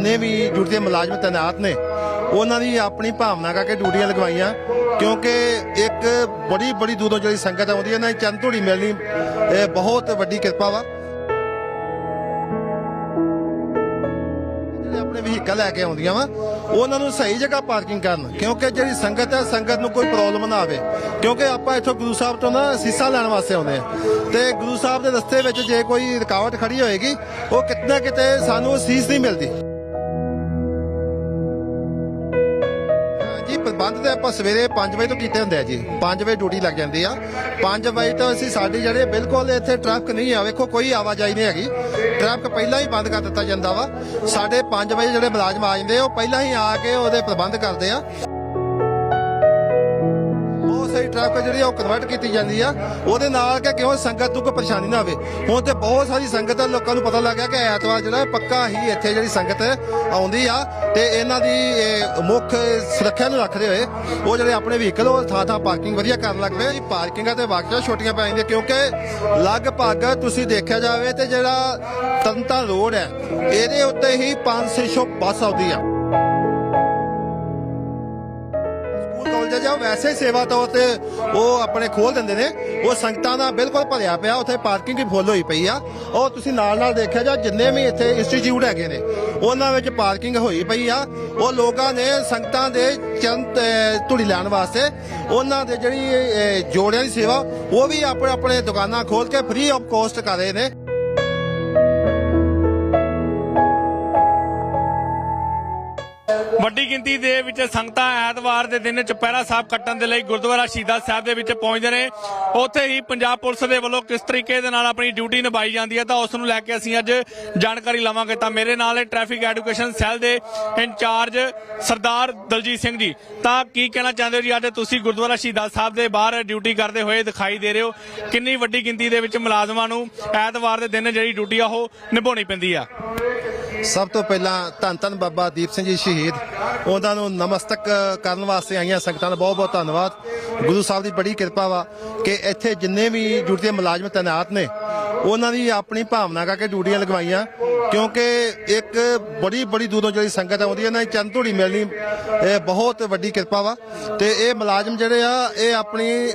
ਜਿੰਨੇ ਵੀ ਡਿਊਟੀ ਦੇ ਮੁਲਾਜ਼ਮ ਤੈਨਾਤ ਨੇ, ਉਹਨਾਂ ਦੀ ਆਪਣੀ ਭਾਵਨਾ ਕਰਕੇ ਡਿਊਟੀਆਂ ਲਗਵਾਈਆਂ, ਕਿਉਂਕਿ ਇੱਕ ਬੜੀ ਬੜੀ ਦੂਰੋਂ ਜਿਹੜੀ ਸੰਗਤ ਆਉਂਦੀ ਹੈ ਨਾ ਚੰਦ ਧੂੜੀ ਮਿਲਣੀ, ਇਹ ਬਹੁਤ ਵੱਡੀ ਕਿਰਪਾ ਵਾ। ਆਪਣੇ ਵਹੀਕਲ ਲੈ ਕੇ ਆਉਂਦੀਆਂ ਵਾ, ਉਹਨਾਂ ਨੂੰ ਸਹੀ ਜਗ੍ਹਾ ਪਾਰਕਿੰਗ ਕਰਨ, ਕਿਉਂਕਿ ਜਿਹੜੀ ਸੰਗਤ ਹੈ, ਸੰਗਤ ਨੂੰ ਕੋਈ ਪ੍ਰੋਬਲਮ ਨਾ ਆਵੇ, ਕਿਉਂਕਿ ਆਪਾਂ ਇੱਥੋਂ ਗੁਰੂ ਸਾਹਿਬ ਤੋਂ ਨਾ ਸੀਸਾ ਲੈਣ ਵਾਸਤੇ ਆਉਂਦੇ ਆ ਤੇ ਗੁਰੂ ਸਾਹਿਬ ਦੇ ਰਸਤੇ ਵਿੱਚ ਜੇ ਕੋਈ ਰੁਕਾਵਟ ਖੜੀ ਹੋਏਗੀ, ਉਹ ਕਿਤੇ ਨਾ ਕਿਤੇ ਸਾਨੂੰ ਉਹ ਸੀਸ ਨਹੀਂ ਮਿਲਦੀ। ਪ੍ਰਬੰਧ ਤੇ ਆਪਾਂ ਸਵੇਰੇ 5 ਵਜੇ ਤੋਂ ਕੀਤੇ ਹੁੰਦੇ ਆ ਜੀ। 5 ਵਜੇ ਡਿਊਟੀ ਲੱਗ ਜਾਂਦੀ ਆ। 5 ਵਜੇ ਤੋਂ ਅਸੀਂ ਸਾਡੀ ਜਿਹੜੇ ਬਿਲਕੁਲ ਇੱਥੇ ਟ੍ਰੈਫਿਕ ਨਹੀਂ ਆ ਵੇਖੋ ਕੋਈ ਆਵਾਜਾਈ ਨਹੀਂ ਹੈਗੀ। ਟ੍ਰੈਫਿਕ ਪਹਿਲਾਂ ਹੀ ਬੰਦ ਕਰ ਦਿੱਤਾ ਜਾਂਦਾ ਵਾ। ਸਾਡੇ 5 ਵਜੇ ਜਿਹੜੇ ਮੁਲਾਜ਼ਮ ਆ ਜਾਂਦੇ ਆ, ਉਹ ਪਹਿਲਾਂ ਹੀ ਆ ਕੇ ਉਹਦੇ ਪ੍ਰਬੰਧ ਕਰਦੇ ਆ। ਟ੍ਰੈਫਿਕ ਜਿਹੜੀ ਉਹ ਕਨਵਰਟ ਕੀਤੀ ਜਾਂਦੀ ਆ। ਉਹਦੇ ਨਾਲ ਕਿ ਕਿਉਂ ਸੰਗਤ ਨੂੰ ਕੋਈ ਪਰੇਸ਼ਾਨੀ ਨਾ ਆਵੇ। ਹੁਣ ਤੇ ਬਹੁਤ ਸਾਰੀ ਸੰਗਤ ਆ ਲੋਕਾਂ ਨੂੰ ਪਤਾ ਲੱਗ ਗਿਆ ਕਿ ਐਤਵਾਰ ਜਿਹੜਾ ਪੱਕਾ ਹੀ ਇੱਥੇ ਜਿਹੜੀ ਸੰਗਤ ਆਉਂਦੀ ਆ ਤੇ ਇਹਨਾਂ ਦੀ ਮੁੱਖ ਸੁਰੱਖਿਆ ਨੂੰ ਰੱਖਦੇ ਹੋਏ ਉਹ ਜਿਹੜੇ ਆਪਣੇ ਵਹੀਕਲ ਉਹ ਥਾਂ ਥਾਂ ਪਾਰਕਿੰਗ ਵਧੀਆ ਕਰਨ ਲੱਗ ਪਏ ਪਾਰਕਿੰਗਾਂ ਤੇ ਵਾਕਿਆ ਛੋਟੀਆਂ ਪੈ ਜਾਂਦੀਆਂ ਕਿਉਂਕਿ ਲਗਭਗ ਤੁਸੀਂ ਦੇਖਿਆ ਜਾਵੇ ਤੇ ਜਿਹੜਾ ਤੰਤਾ ਰੋਡ ਹੈ, ਇਹਦੇ ਉੱਤੇ ਹੀ 500 ਬੱਸ ਆਉਂਦੀ ਆ। ਜਾਂ ਵੈਸੇ ਸੇਵਾ ਤੌਰ ਤੇ ਉਹ ਆਪਣੇ ਖੋਲ ਦਿੰਦੇ ਨੇ, ਉਹ ਸੰਗਤਾਂ ਦਾ ਬਿਲਕੁਲ ਭਰਿਆ ਪਿਆ, ਉੱਥੇ ਪਾਰਕਿੰਗ ਵੀ ਫੁੱਲ ਹੋਈ ਪਈ ਆ। ਉਹ ਤੁਸੀਂ ਨਾਲ ਨਾਲ ਦੇਖਿਆ ਜਾ ਜਿੰਨੇ ਵੀ ਇੱਥੇ ਇੰਸਟੀਚਿਊਟ ਹੈਗੇ ਨੇ, ਉਹਨਾਂ ਵਿੱਚ ਪਾਰਕਿੰਗ ਹੋਈ ਪਈ ਆ। ਉਹ ਲੋਕਾਂ ਨੇ ਸੰਗਤਾਂ ਦੇ ਚਰਨ ਧੁੜੀ ਲੈਣ ਵਾਸਤੇ, ਉਹਨਾਂ ਦੇ ਜਿਹੜੀ ਜੋੜਿਆਂ ਦੀ ਸੇਵਾ, ਉਹ ਵੀ ਆਪਣੇ ਆਪਣੇ ਦੁਕਾਨਾਂ ਖੋਲ ਕੇ ਫ੍ਰੀ ਆਫ ਕੋਸਟ ਕਰ ਰਹੇ ਨੇ। ਵੱਡੀ ਗਿਣਤੀ ਦੇ ਵਿੱਚ ਸੰਗਤਾਂ ਐਤਵਾਰ ਦੇ ਦਿਨ ਚੁਪਹਿਰਾ ਸਾਹਿਬ ਕੱਟਣ ਦੇ ਲਈ ਗੁਰਦੁਆਰਾ ਸ਼ਹੀਦਾਂ ਸਾਹਿਬ ਦੇ ਵਿੱਚ ਪਹੁੰਚਦੇ ਨੇ। ਉੱਥੇ ਹੀ ਪੰਜਾਬ ਪੁਲਿਸ ਦੇ ਵੱਲੋਂ ਕਿਸ ਤਰੀਕੇ ਦੇ ਨਾਲ ਆਪਣੀ ਡਿਊਟੀ ਨਿਭਾਈ ਜਾਂਦੀ ਹੈ ਤਾਂ ਉਸ ਨੂੰ ਲੈ ਕੇ ਅਸੀਂ ਅੱਜ ਜਾਣਕਾਰੀ ਲਵਾਂਗੇ। ਤਾਂ ਮੇਰੇ ਨਾਲ ਹੈ ਟ੍ਰੈਫਿਕ ਐਜੂਕੇਸ਼ਨ ਸੈੱਲ ਦੇ ਇੰਚਾਰਜ ਸਰਦਾਰ ਦਲਜੀਤ ਸਿੰਘ ਜੀ। ਤਾਂ ਕੀ ਕਹਿਣਾ ਚਾਹੁੰਦੇ ਹੋ ਜੀ? ਅੱਜ ਤੁਸੀਂ ਗੁਰਦੁਆਰਾ ਸ਼ਹੀਦਾਂ ਸਾਹਿਬ ਦੇ ਬਾਹਰ ਡਿਊਟੀ ਕਰਦੇ ਹੋਏ ਦਿਖਾਈ ਦੇ ਰਹੇ ਹੋ। ਕਿੰਨੀ ਵੱਡੀ ਗਿਣਤੀ ਦੇ ਵਿੱਚ ਮੁਲਾਜ਼ਮਾਂ ਨੂੰ ਐਤਵਾਰ ਦੇ ਦਿਨ ਜਿਹੜੀ ਡਿਊਟੀ ਆ ਉਹ ਨਿਭਾਉਣੀ ਪੈਂਦੀ ਆ। ਸਭ ਤੋਂ ਪਹਿਲਾਂ ਧੰਨ ਧੰਨ ਬਾਬਾ ਦੀਪ ਸਿੰਘ ਜੀ ਸ਼ਹੀਦ। ਉਹਨਾਂ ਨੂੰ ਨਮਸਤਕ ਕਰਨ ਵਾਸਤੇ ਆਈਆਂ ਸੰਗਤਾਂ ਦਾ ਬਹੁਤ ਬਹੁਤ ਧੰਨਵਾਦ। ਗੁਰੂ ਸਾਹਿਬ ਦੀ ਬੜੀ ਕਿਰਪਾ ਵਾ ਕਿ ਇੱਥੇ ਜਿੰਨੇ ਵੀ ਜੁੜਦੇ ਮੁਲਾਜ਼ਮ ਤੈਨਾਤ ਨੇ ਉਹਨਾਂ ਦੀ ਆਪਣੀ ਭਾਵਨਾ ਕਰਕੇ ਡਿਊਟੀਆਂ ਲਗਵਾਈਆਂ, ਕਿਉਂਕਿ ਇੱਕ ਬੜੀ ਬੜੀ ਦੂਰੋਂ ਜਿਹੜੀ ਸੰਗਤ ਆਉਂਦੀ ਹੈ ਨਾ ਚੰਦ ਧੂੜੀ ਮਿਲਣੀ, ਇਹ ਬਹੁਤ ਵੱਡੀ ਕਿਰਪਾ ਵਾ। ਤੇ ਇਹ ਮੁਲਾਜ਼ਮ ਜਿਹੜੇ ਆ, ਇਹ ਆਪਣੀ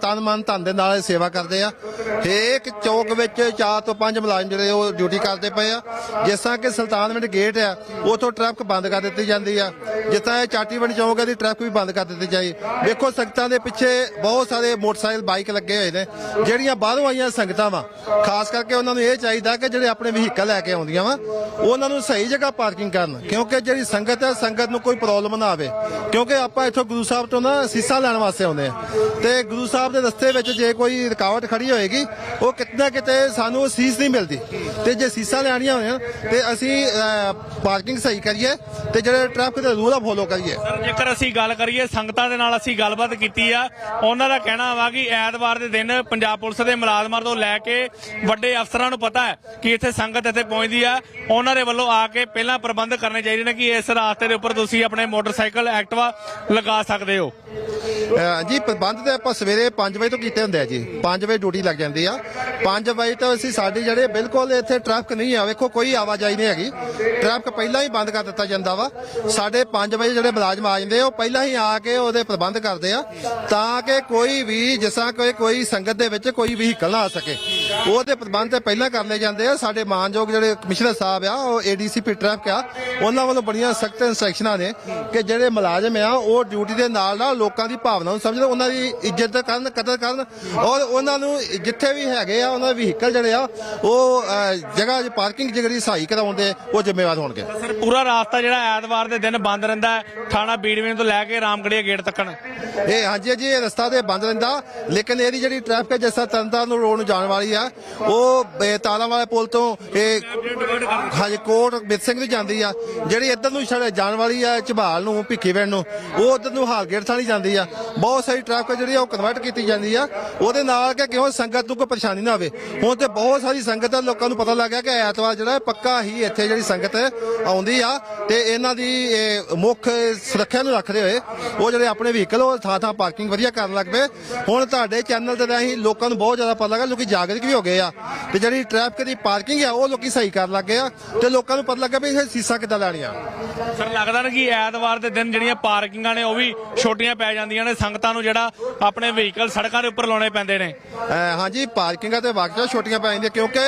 ਤਨ, ਮਨ, ਧਨ ਦੇ ਨਾਲ ਸੇਵਾ ਕਰਦੇ ਆ। ਹਰੇਕ ਚੌਕ ਵਿੱਚ ਚਾਰ ਤੋਂ ਪੰਜ ਮੁਲਾਜ਼ਮ ਜਿਹੜੇ ਉਹ ਡਿਊਟੀ ਕਰਦੇ ਪਏ ਆ। ਜਿਸ ਤਰ੍ਹਾਂ ਕਿ ਸੁਲਤਾਨਵਿੰਡ ਗੇਟ ਆ, ਉਥੋਂ ਟ੍ਰੈਫਿਕ ਬੰਦ ਕਰ ਦਿੱਤੀ ਜਾਂਦੀ ਆ। ਜਿਸ ਤਰ੍ਹਾਂ ਇਹ ਚਾਟੀਵਿੰਡ ਚੌਕ ਹੈ ਦੀ ਟ੍ਰੈਫਿਕ ਵੀ ਬੰਦ ਕਰ ਦਿੱਤੀ ਜਾਏ। ਵੇਖੋ ਸੰਗਤਾਂ ਦੇ ਪਿੱਛੇ ਬਹੁਤ ਸਾਰੇ ਮੋਟਰਸਾਈਕਲ, ਬਾਈਕ ਲੱਗੇ ਹੋਏ ਨੇ, ਜਿਹੜੀਆਂ ਬਾਹਰੋਂ ਆਈਆਂ ਸੰਗਤਾਂ ਵਾ। ਖਾਸ ਕਰਕੇ ਉਹਨਾਂ ਨੂੰ ਇਹ ਚਾਹੀਦਾ ਕਿ ਜਿਹੜੇ ਆਪਣੇ ਵਹੀਕਲ ਲੈ ਕੇ ਆਉਂਦੀਆਂ ਵਾ, ਉਹਨਾਂ ਨੂੰ ਸਹੀ ਜਗ੍ਹਾ ਪਾਰਕਿੰਗ ਕਰਨ, ਕਿਉਂਕਿ ਜਿਹੜੀ ਸੰਗਤ ਹੈ, ਸੰਗਤ ਨੂੰ ਕੋਈ ਪ੍ਰੋਬਲਮ ਨਾ ਆਵੇ। ਕਿਉਂਕਿ ਆਪਾਂ ਇੱਥੋਂ ਗੁਰੂ ਸਾਹਿਬ ਤੋਂ ਨਾ ਸੀਸਾ ਲੈਣ ਵਾਸਤੇ ਆਉਂਦੇ ਆ ਤੇ ਗੁਰੂ ਸਾਹਿਬ ਦੇ ਰਸਤੇ ਵਿੱਚ ਜੇ ਕੋਈ ਰੁਕਾਵਟ ਖੜੀ ਹੋਏਗੀ, ਉਹ ਕਿਤੇ ਨਾ ਕਿਤੇ ਸਾਨੂੰ ਸੀਸ ਨਹੀਂ ਮਿਲਦੀ। ਤੇ ਜੇ ਸੀਸਾ ਲੈਣੀਆਂ ਹੋਣ ਤੇ ਅਸੀਂ ਪਾਰਕਿੰਗ ਸਹੀ ਕਰੀਏ ਤੇ ਜਿਹੜੇ ਟ੍ਰੈਫਿਕ ਦੇ ਰੂਲ ਆ ਫੋਲੋ ਕਰੀਏ। ਸਰ ਜੇਕਰ ਅਸੀਂ ਗੱਲ ਕਰੀਏ, ਸੰਗਤਾਂ ਦੇ ਨਾਲ ਅਸੀਂ ਗੱਲਬਾਤ ਕੀਤੀ ਆ, ਉਹਨਾਂ ਦਾ ਕਹਿਣਾ ਵਾ ਕਿ ਐਤਵਾਰ ਦੇ ਦਿਨ ਪੰਜਾਬ ਪੁਲਿਸ ਦੇ ਮੁਲਾਜ਼ਮਾਂ ਤੋਂ ਲੈ ਕੇ ਵੱਡੇ ਅਫਸਰਾਂ ਨੂੰ ਪਤਾ ਹੈ ਕਿ ਇੱਥੇ ਸੰਗਤ ਇੱਥੇ ਪਹੁੰਚਦੀ ਆ। ਉਹਨਾਂ ਦੇ ਵੱਲੋਂ ਆ ਕੇ ਪਹਿਲਾਂ ਪ੍ਰਬੰਧ ਕਰਨੇ ਚਾਹੀਦੇ ਨੇ ਕਿ ਇਸ ਰਾਸਤੇ ਦੇ ਉੱਪਰ ਤੁਸੀਂ ਆਪਣੇ ਮੋਟਰਸਾਈਕਲ ਐਕਟਿਵਾ ਲਗਾ ਸਕਦੇ ਹੋ। ਅਹ ਜੀ ਪ੍ਰਬੰਧ ਤੇ ਆਪਾਂ ਸਵੇਰੇ 5 ਵਜੇ ਤੋਂ ਕੀਤੇ ਹੁੰਦੇ ਆ ਜੀ। 5 ਵਜੇ ਡਿਊਟੀ ਲੱਗ ਜਾਂਦੀ ਆ। 5 ਵਜੇ ਤੋਂ ਅਸੀਂ ਸਾਡੇ ਜਿਹੜੇ ਬਿਲਕੁਲ ਇੱਥੇ ਟ੍ਰੈਫਿਕ ਨਹੀਂ ਆ ਵੇਖੋ ਕੋਈ ਆਵਾਜਾਈ ਨਹੀਂ ਹੈਗੀ। ਟ੍ਰੈਫਿਕ ਪਹਿਲਾਂ ਹੀ ਬੰਦ ਕਰ ਦਿੱਤਾ ਜਾਂਦਾ ਵਾ। ਸਾਡੇ 5 ਵਜੇ ਜਿਹੜੇ ਮੁਲਾਜ਼ਮ ਆ ਜਾਂਦੇ ਆ, ਉਹ ਪਹਿਲਾਂ ਹੀ ਆ ਕੇ ਉਹਦੇ ਪ੍ਰਬੰਧ ਕਰਦੇ ਆ ਤਾਂ ਕਿ ਕੋਈ ਵੀ ਜਿਸ ਤਰ੍ਹਾਂ ਕੋਈ ਕੋਈ ਸੰਗਤ ਦੇ ਵਿੱਚ ਕੋਈ ਵਹੀਕਲ ਨਾ ਆ ਸਕੇ। ਉਹਦੇ ਪ੍ਰਬੰਧ ਤੇ ਪਹਿਲਾਂ ਕਰ ਲਏ ਜਾਂਦੇ ਆ। ਸਾਡੇ ਮਾਨਯੋਗ ਜਿਹੜੇ ਕਮਿਸ਼ਨਰ ਸਾਹਿਬ ਆ ਉਹ ਏਡੀਸੀਪੀ ਟ੍ਰੈਫਿਕ ਆ ਉਹਨਾਂ ਵੱਲੋਂ ਬੜੀਆਂ ਸਖਤ ਇਨਸਟਰਕਸ਼ਨਾਂ ਨੇ ਕਿ ਜਿਹੜੇ ਮੁਲਾਜ਼ਮ ਆ ਉਹ ਡਿਊਟੀ ਦੇ ਨਾਲ ਨਾਲ ਲੋਕਾਂ ਦੀ ਭਾਵਨਾ ਨੂੰ ਸਮਝਣ ਉਹਨਾਂ ਦੀ ਇੱਜ਼ਤ ਕਰਨ ਕਦਰ ਕਰਨ। ਔਰ ਉਹਨਾਂ ਨੂੰ ਜਿੱਥੇ ਵੀ ਹੈਗੇ ਆ ਉਹਨਾਂ ਦੇ ਵਹੀਕਲ ਜਿਹੜੇ ਆ ਉਹ ਅਹ, ਜਗ੍ਹਾ ਪਾਰਕਿੰਗ ਜਿਹੜੀ ਸਹਾਈ ਕਰਾਉਣ ਦੇ ਉਹ ਜ਼ਿੰਮੇਵਾਰ ਹੋਣਗੇ। ਸਰ ਪੂਰਾ ਰਾਸਤਾ ਜਿਹੜਾ ਐਤਵਾਰ ਦੇ ਦਿਨ ਬੰਦ ਰਹਿੰਦਾ ਹੈ ਥਾਣਾ ਬੀੜਵੇਂ ਤੋਂ ਲੈ ਕੇ ਰਾਮਗੜੀਆ ਗੇਟ ਤੱਕਣ। ਇਹ ਹਾਂਜੀ ਜੀ ਇਹ ਰਸਤਾ ਤੇ ਬੰਦ ਰਹਿੰਦਾ। ਲੇਕਿਨ ਇਹਦੀ ਜਿਹੜੀ ਟ੍ਰੈਫਿਕ ਜਿਸ ਤਰ੍ਹਾਂ ਤਰਨਤਾਰਨ ਨੂੰ ਰੋਡ ਨੂੰ ਜਾਣ ਵਾਲੀ ਆ ਉਹ ਇਹ ਤਾਲਾਂ ਵਾਲੇ ਪੁਲ ਤੋਂ ਇਹ ਹਾਂਜੀ ਕੋਟ ਬਿਤ ਸਿੰਘ ਨੂੰ ਜਾਂਦੀ ਆ। ਜਿਹੜੀ ਇੱਧਰ ਨੂੰ ਛੜ- ਜਾਣ ਵਾਲੀ ਆ ਝਬਾਲ ਨੂੰ ਭਿੱਖੀਵਿੰਡ ਨੂੰ ਉਹ ਉੱਧਰ ਨੂੰ ਹਾਲਗੇਟ ਥਾਣੀ ਜਾਂਦੀ ਆ। ਬਹੁਤ ਸਾਰੀ ਟ੍ਰੈਫਿਕ ਜਿਹੜੀ ਆ ਉਹ ਕਨਵਰਟ ਕੀਤੀ ਜਾਂਦੀ ਆ। ਉਹਦੇ ਨਾਲ ਕਿ ਕਿਉਂ ਸੰਗਤ ਨੂੰ ਕੋਈ ਪਰੇਸ਼ਾਨੀ ਨਾ ਆਵੇ। ਹੁਣ ਤੇ ਬਹੁਤ ਸਾਰੀ ਸੰਗਤ ਆ, ਲੋਕਾਂ ਨੂੰ ਪਤਾ ਲੱਗ ਗਿਆ ਕਿ ਐਤਵਾਰ ਜਿਹੜਾ ਪੱਕਾ ਹੀ ਇੱਥੇ ਜਿਹੜੀ ਸੰਗਤ ਆਉਂਦੀ ਆ। ਤੇ ਇਹਨਾਂ ਦੀ ਮੁੱਖ ਸੁਰੱਖਿਆ ਨੂੰ ਰੱਖਦੇ ਹੋਏ ਉਹ ਜਿਹੜੇ ਆਪਣੇ ਵਹੀਕਲ ਉਹ ਥਾਂ ਥਾਂ ਪਾਰਕਿੰਗ ਵਧੀਆ ਕਰਨ ਲੱਗ ਪਏ। ਹੁਣ ਤੁਹਾਡੇ ਚੈਨਲ ਤੇ ਰਾਹੀਂ ਲੋਕਾਂ ਨੂੰ ਬਹੁਤ ਜ਼ਿਆਦਾ ਪਤਾ ਲੱਗਾ, ਲੋਕੀ ਜਾਗਰੂਕ ਵੀ ਹੋ ਗਏ ਆ। ਤੇ ਜਿਹੜੀ ਟ੍ਰੈਫਿਕ ਦੀ ਪਾਰਕਿੰਗ ਆ, ਉਹ ਲੋਕੀ ਸਹੀ ਕਰਨ ਲੱਗ ਗਏ ਆ। ਤੇ ਲੋਕਾਂ ਨੂੰ ਪਤਾ ਲੱਗਾ ਵੀ ਇਹ ਸੀਸਾ ਕਿੱਦਾਂ ਲੈਣੀਆਂ ਸਰ, ਲੱਗਦਾ ਨਾ ਕਿ ਐਤਵਾਰ ਦੇ ਦਿਨ ਜਿਹੜੀਆਂ ਪਾਰਕਿੰਗਾਂ ਨੇ, ਉਹ ਵੀ ਛੋਟੀਆਂ ਪੈ ਜਾਂਦੀਆਂ ਨੇ। ਸੰਗਤਾਂ ਨੂੰ ਜਿਹੜਾ ਆਪਣੇ ਵਹੀਕਲ ਸੜਕਾਂ ਦੇ ਉੱਪਰ ਲਾਉਣੇ ਪੈਂਦੇ ਨੇ। ਹਾਂਜੀ, ਪਾਰਕਿੰਗਾਂ ਤੇ ਵਾਕਿਆ ਛੋਟੀਆਂ ਪੈ ਜਾਂਦੀਆਂ ਕਿਉਂਕਿ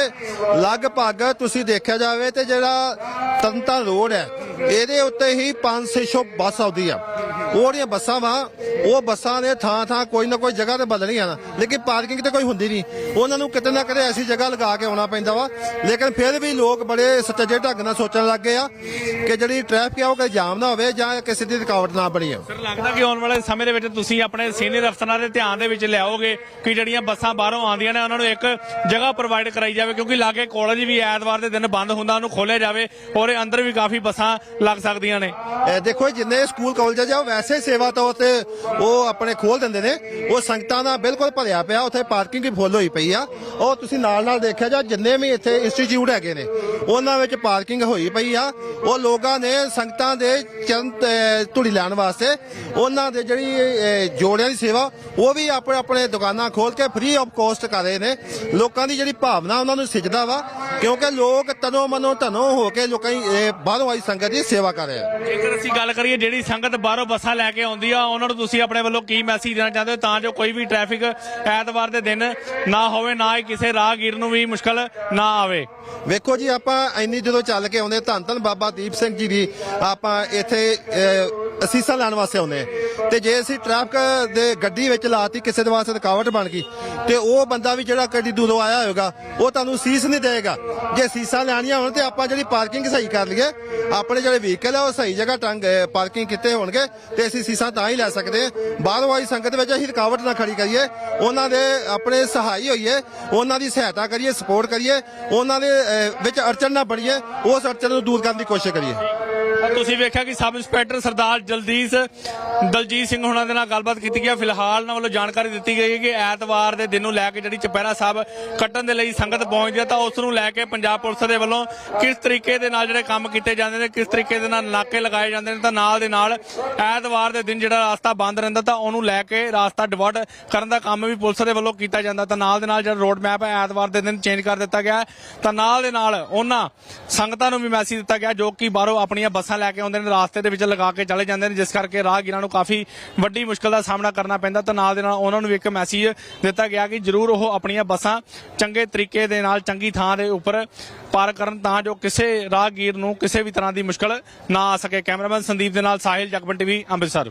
ਲਗਭਗ ਤੁਸੀਂ ਦੇਖਿਆ ਜਾਵੇ ਤੇ ਜਿਹੜਾ ਤੰਤਾ ਰੋਡ ਹੈ, ਇਹਦੇ ਉੱਤੇ ਹੀ 5-600 ਬੱਸ ਆਉਂਦੀ ਆ। ਉਹ ਜਿਹੜੀਆਂ ਬੱਸਾਂ ਵਾ ਉਹ ਬੱਸਾਂ ਦੇ ਥਾਂ ਥਾਂ ਕੋਈ ਨਾ ਕੋਈ ਜਗ੍ਹਾ ਤੇ ਬਦਲਣੀਆਂ ਨਾ। ਲੇਕਿਨ ਪਾਰਕਿੰਗ ਤੇ ਕੋਈ ਹੁੰਦੀ ਨਹੀਂ। ਉਹਨਾਂ ਨੂੰ ਕਿਤੇ ਨਾ ਕਿਤੇ ਐਸੀ ਜਗ੍ਹਾ ਲਗਾ ਕੇ ਆਉਣਾ ਪੈਂਦਾ ਵਾ। ਲੇਕਿਨ ਫਿਰ ਵੀ ਲੋਕ ਬੜੇ ਸੱਚੇ ਢੰਗ ਨਾਲ ਸੋਚਣ ਲੱਗ ਗਏ ਆ ਕਿ ਜਿਹੜੀ ਟ੍ਰੈਫਿਕ ਆ ਉਹ ਕੋਈ ਜਾਮ ਨਾ ਹੋਵੇ ਜਾਂ ਕਿਸੇ ਦੀ ਰੁਕਾਵਟ ਨਾ ਬਣੀ ਆ ਸਰ ਲੱਗਦਾ ਕਿ ਆਉਣ ਵਾਲੇ ਸਮੇਂ ਦੇ ਵਿੱਚ ਤੁਸੀਂ ਆਪਣੇ ਸੀਨੀਅਰ ਅਫਸਰਾਂ ਦੇ ਧਿਆਨ ਦੇ ਵਿੱਚ ਲਿਆਓਗੇ ਕਿ ਜਿਹੜੀਆਂ ਬੱਸਾਂ ਬਾਹਰੋਂ ਆਉਂਦੀਆਂ ਨੇ ਉਹਨਾਂ ਨੂੰ ਇੱਕ ਜਗ੍ਹਾ ਪ੍ਰੋਵਾਈਡ ਕਰਾਈ ਜਾਵੇ ਕਿਉਂਕਿ ਲਾਗੇ ਕਾਲਜ ਵੀ ਐਤਵਾਰ ਦੇ ਦਿਨ ਬੰਦ ਹੁੰਦਾ ਉਹਨੂੰ ਖੋਲਿਆ ਜਾਵੇ ਔਰ ਅੰਦਰ ਵੀ ਕਾਫੀ ਬੱਸਾਂ ਲੱਗ ਸਕਦੀਆਂ ਨੇ। ਦੇਖੋ ਜਿੰਨੇ ਸਕੂਲ ਕਾਲਜ ਆ ਉਹ ਵੈਸੇ ਸੇਵਾ ਤੌਰ ਤੇ ਉਹ ਆਪਣੇ ਖੋਲ ਦਿੰਦੇ ਨੇ। ਉਹ ਸੰਗਤਾਂ ਦਾ ਬਿਲਕੁਲ ਭਰਿਆ ਪਿਆ, ਉੱਥੇ ਪਾਰਕਿੰਗ ਵੀ ਫੁੱਲ ਹੋਈ ਪਈ ਆ। ਉਹ ਤੁਸੀਂ ਨਾਲ ਨਾਲ ਦੇਖਿਆ ਜਾ, ਜਿੰਨੇ ਵੀ ਇੱਥੇ ਇੰਸਟੀਚਿਊਟ ਹੈਗੇ ਨੇ, ਉਹਨਾਂ ਵਿੱਚ ਪਾਰਕਿੰਗ ਹੋਈ ਪਈ ਆ। ਉਹ ਲੋਕਾਂ ਨੇ ਸੰਗਤਾਂ ਦੇ ਚਰਨ ਧੂੜੀ ਲੈਣ ਵਾਸਤੇ, ਉਹਨਾਂ ਦੇ ਜਿਹੜੀ ਜੋੜਿਆਂ ਦੀ ਸੇਵਾ, ਉਹ ਵੀ ਆਪਣੇ ਆਪਣੇ ਦੁਕਾਨਾਂ ਖੋਲ ਕੇ ਫ੍ਰੀ ਆਫ ਕੋਸਟ ਕਰ ਰਹੇ ਨੇ। ਲੋਕਾਂ ਦੀ ਜਿਹੜੀ ਭਾਵਨਾ, ਉਹਨਾਂ ਨੂੰ ਸਿੱਝਦਾ ਵਾ, ਕਿਉਂਕਿ ਲੋਕ ਤਨੋ ਮਨੋ ਧਨੋ ਹੋ ਕੇ ਲੋਕਾਂ ਦੀ ਬਾਹਰੋਂ ਆਈ ਸੰਗਤ ਦੀ ਸੇਵਾ ਕਰ ਰਹੇ ਆ। ਜੇਕਰ ਅਸੀਂ ਗੱਲ ਕਰੀਏ ਜਿਹੜੀ ਸੰਗਤ ਬਾਹਰੋਂ ਬੱਸਾਂ ਲੈ ਕੇ ਆਉਂਦੀ ਆ। ਉਹਨਾਂ ਨੂੰ ਤੁਸੀਂ ਆਪਣੇ ਵੱਲੋਂ ਕੀ ਮੈਸੇਜ ਦੇਣਾ ਚਾਹੁੰਦੇ ਹੋ? ਤਾਂ ਜੋ ਕੋਈ ਵੀ ਟ੍ਰੈਫਿਕ ਐਤਵਾਰ ਦੇ ਦਿਨ ਨਾ ਹੋਵੇ, ਨਾ ਹੀ ਕਿਸੇ ਰਾਹਗੀਰ ਨੂੰ ਵੀ ਮੁਸ਼ਕਲ ਨਾ ਆਵੇ। ਵੇਖੋ ਜੀ, ਆਪਾਂ ਇੰਨੀ ਜਦੋਂ ਚੱਲ ਕੇ ਆਉਂਦੇ ਧੰਨ ਧੰਨ ਬਾਬਾ ਦੀਪ ਸਿੰਘ ਜੀ ਦੀ ਆਪਾਂ ਇੱਥੇ ਅਸੀਸਾਂ ਲੈਣ ਵਾਸਤੇ ਆਉਂਦੇ ਤੇ ਜੇ ਅਸੀਂ ਟ੍ਰੈਫਿਕ ਦੇ ਗੱਡੀ ਵਿੱਚ ਲਾਤੀ, ਕਿਸੇ ਦੇ ਵਾਸਤੇ ਰੁਕਾਵਟ ਬਣ ਗਈ, ਤੇ ਉਹ ਬੰਦਾ ਵੀ ਜਿਹੜਾ ਕਦੀ ਦੂਰੋਂ ਆਇਆ ਹੋਵੇਗਾ ਉਹ ਤੁਹਾਨੂੰ ਸੀਸ ਨਹੀਂ ਦੇਵੇਗਾ। ਜੇ ਸੀਸਾਂ ਲੈਣੀਆਂ ਹੋਣ ਤੇ ਆਪਾਂ ਜਿਹੜੀ ਪਾਰਕਿੰਗ ਸਹੀ ਕਰ ਲਈਏ, ਆਪਣੇ ਜਿਹੜੇ ਵਹੀਕਲ ਆ, ਉਹ ਸਹੀ ਜਗ੍ਹਾ ਟੰਗ ਪਾਰਕਿੰਗ ਕੀਤੇ ਹੋਣਗੇ, ਤੇ ਅਸੀਂ ਸੀਸਾਂ ਤਾਂ ਹੀ ਲੈ ਸਕਦੇ ਬਾਹਰੋਂ ਆਈ ਸੰਗਤ ਵਿੱਚ ਅਸੀਂ ਰੁਕਾਵਟ ਨਾ ਖੜੀ ਕਰੀਏ। ਉਹਨਾਂ ਦੇ ਆਪਣੇ ਸਹਾਈ ਹੋਈਏ, ਉਹਨਾਂ ਦੀ ਸਹਾਇਤਾ ਕਰੀਏ ਸਪੋਰਟ ਕਰੀਏ, ਉਹਨਾਂ ਦੇ ਵਿੱਚ ਅੜਚਨ ਨਾ ਬਣੀਏ, ਉਸ ਅੜਚਨ ਨੂੰ ਦੂਰ ਕਰਨ ਦੀ ਕੋਸ਼ਿਸ਼ ਕਰੀਏ। ਤੁਸੀਂ ਵੇਖਿਆ ਕਿ ਸਬ ਇੰਸਪੈਕਟਰ ਸਰਦਾਰ ਜਲਦੀਸ ਦਲਜੀਤ ਸਿੰਘ ਹੁਣਾਂ ਦੇ ਨਾਲ ਗੱਲਬਾਤ ਕੀਤੀ ਗਈ ਫਿਲਹਾਲ ਉਹਨਾਂ ਵੱਲੋਂ ਜਾਣਕਾਰੀ ਦਿੱਤੀ ਗਈ ਹੈ ਕਿ ਐਤਵਾਰ ਦੇ ਦਿਨ ਨੂੰ ਲੈ ਕੇ ਜਿਹੜੀ ਚਪਹਿਰਾ ਸਾਹਿਬ ਕੱਟਣ ਦੇ ਲਈ ਸੰਗਤ ਪਹੁੰਚਦੀ ਹੈ ਤਾਂ ਉਸ ਨੂੰ ਲੈ ਕੇ ਪੰਜਾਬ ਪੁਲਿਸ ਦੇ ਵੱਲੋਂ ਕਿਸ ਤਰੀਕੇ ਦੇ ਨਾਲ ਜਿਹੜੇ ਕੰਮ ਕੀਤੇ ਜਾਂਦੇ ਨੇ, ਕਿਸ ਤਰੀਕੇ ਦੇ ਨਾਲ ਨਾਕੇ ਲਗਾਏ ਜਾਂਦੇ ਨੇ, ਤਾਂ ਨਾਲ ਦੇ ਨਾਲ ਐਤਵਾਰ ਦੇ ਦਿਨ ਜਿਹੜਾ ਰਾਸਤਾ ਬੰਦ ਰਹਿੰਦਾ ਤਾਂ ਉਹਨੂੰ ਲੈ ਕੇ ਰਾਸਤਾ ਡਿਵਰਟ ਕਰਨ ਦਾ ਕੰਮ ਵੀ ਪੁਲਿਸ ਦੇ ਵੱਲੋਂ ਕੀਤਾ ਜਾਂਦਾ। ਤਾਂ ਨਾਲ ਦੇ ਨਾਲ ਜਿਹੜਾ ਰੋਡ ਮੈਪ ਹੈ, ਐਤਵਾਰ ਦੇ ਦਿਨ ਚੇਂਜ ਕਰ ਦਿੱਤਾ ਗਿਆ ਤਾਂ ਨਾਲ ਦੇ ਨਾਲ ਉਹਨਾਂ ਸੰਗਤਾਂ ਨੂੰ ਵੀ ਮੈਸੇਜ ਦਿੱਤਾ ਗਿਆ ਜੋ ਕਿ ਬਾਹਰੋਂ ਆਪਣੀਆਂ ਬੱਸਾਂ ਲੈ ਕੇ ਆਉਂਦੇ ਨੇ, ਰਾਸਤੇ ਦੇ ਵਿੱਚ ਲਗਾ ਕੇ ਚਲੇ ਜਾਂਦੇ ਨੇ, ਜਿਸ ਕਰਕੇ ਰਾਹਗੀਰਾਂ ਨੂੰ ਕਾਫੀ ਵੱਡੀ ਮੁਸ਼ਕਲ ਦਾ ਸਾਹਮਣਾ ਕਰਨਾ ਪੈਂਦਾ ਤਾਂ ਨਾਲ ਦੇ ਨਾਲ ਉਹਨਾਂ ਨੂੰ ਇੱਕ ਮੈਸੇਜ ਦਿੱਤਾ ਗਿਆ ਕਿ ਜਰੂਰ ਉਹ ਆਪਣੀਆਂ ਬੱਸਾਂ ਚੰਗੇ ਤਰੀਕੇ ਦੇ ਨਾਲ, ਚੰਗੀ ਥਾਂ ਦੇ ਉੱਪਰ ਪਾਰ ਕਰਨ ਤਾਂ ਜੋ ਕਿਸੇ ਰਾਹਗੀਰ ਨੂੰ ਕਿਸੇ ਵੀ ਤਰ੍ਹਾਂ ਦੀ ਮੁਸ਼ਕਲ ਨਾ ਆ ਸਕੇ। ਕੈਮਰਾਮੈਨ ਸੰਦੀਪ ਦੇ ਨਾਲ ਸਾਹਿਲ, ਜਗਬਨ ਟੀਵੀ, ਅੰਮ੍ਰਿਤਸਰ।